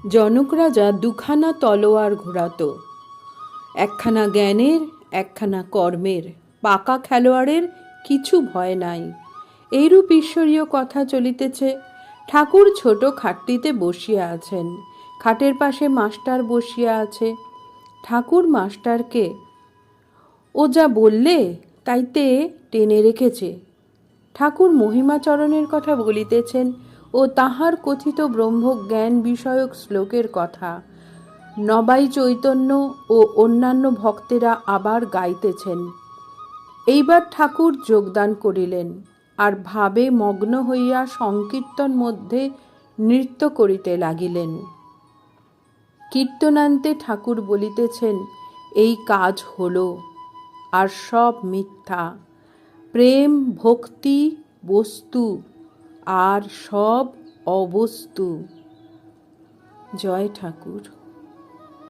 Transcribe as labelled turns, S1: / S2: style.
S1: জনক রাজা দুখানা তলোয়ার ঘোরাত। একখানা জ্ঞানের, একখানা কর্মের। পাকা খেলোয়াড়ের কিছু ভয় নাই। এইরূপ ঈশ্বরীয় কথা চলিতেছে, ঠাকুর ছোট খাটটিতে বসিয়া আছেন, খাটের পাশে মাস্টার বসিয়া আছে। ঠাকুর মাস্টারকে, ও যা বললে তাইতে টেনে রেখেছে। ঠাকুর মহিমাচরণের কথা বলিতেছেন ও তাহার কথিত ব্রহ্মজ্ঞান বিষয়ক শ্লোকের কথা। নবাই চৈতন্য ও অন্যান্য ভক্তেরা আবার গাইতেছেন। এইবার ঠাকুর যোগদান করিলেন আর ভাবে মগ্ন হইয়া সংকীর্তন মধ্যে নৃত্য করিতে লাগিলেন। কীর্তনান্তে ঠাকুর বলিতেছেন, এই কাজ হলো আর সব মিথ্যা। প্রেম, ভক্তি, বস্তু আর সব অবস্তু। জয় ঠাকুর।